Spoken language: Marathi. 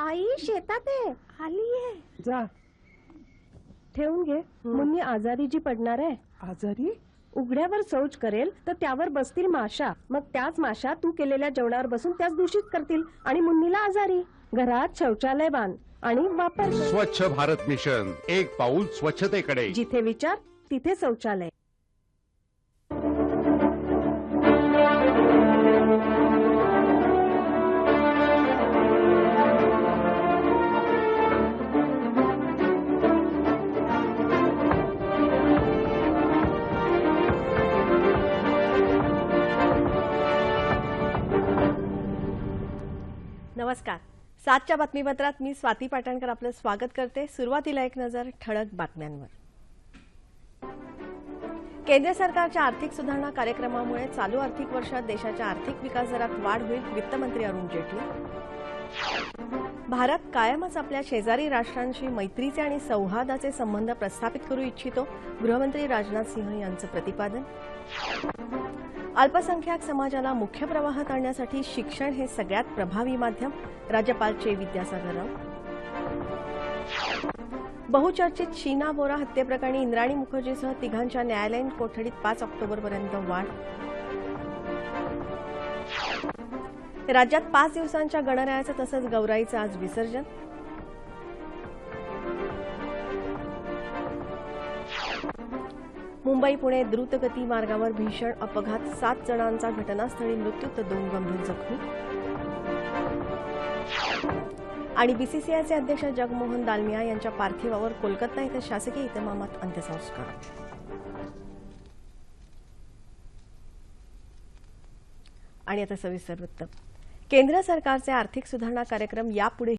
आई शेतात आहे आलीये जा. ठेवून घे. मुन्नी आजारी जी पडणार आहे. आजारी? उघड्यावर शौच करेल तर त्यावर बसतील माशा. मग त्याच माशा तू केलेल्या जेवणावर बसून त्याच दूषित करतील आणि मुन्नीला आजारी. घरात शौचालय बांध आणि वापर. स्वच्छ भारत मिशन एक पाऊल स्वच्छतेकडे. जिथे विचार तिथे शौचालय. नमस्कार. सातच्या बातमीपत्रात मी स्वाती पाटणकर आपलं स्वागत करते. सुरुवातीला एक नजर ठळक बातम्यांवर. केंद्र सरकारच्या आर्थिक सुधारणा कार्यक्रमामुळे चालू आर्थिक वर्षात देशाच्या आर्थिक विकास दरात वाढ होईल वित्तमंत्री अरुण जेटली. भारत कायमच आपल्या शेजारी राष्ट्रांशी मैत्रीचे आणि सौहार्दाचे संबंध प्रस्थापित करू इच्छितो गृहमंत्री राजनाथ सिंह यांचं प्रतिपादन. अल्पसंख्याक समाजाला मुख्य प्रवाहात आणण्यासाठी शिक्षण हे सगळ्यात प्रभावी माध्यम राज्यपाल चे विद्यासागर राव. बहुचर्चित शीना बोरा हत्येप्रकरणी इंद्राणी मुखर्जीसह तिघांच्या न्यायालयीन कोठडीत पाच ऑक्टोबरपर्यंत वाढ. राज्यात पाच दिवसांच्या गणरायाचं तसंच गौराईचं आज विसर्जन. मुंबई पुणे द्रुतगती मार्गावर भीषण अपघात सात जणांचा घटनास्थळी मृत्यू तर दोन गंभीर जखमी. आणि बीसीसीआयचे अध्यक्ष जगमोहन दालमिया यांच्या पार्थिवावर कोलकाता इथं शासकीय इतमामात अंत्यसंस्कार. आणि आता सविस्तर वृत्त. केंद्र सरकारचे आर्थिक सुधारणा कार्यक्रम यापुढे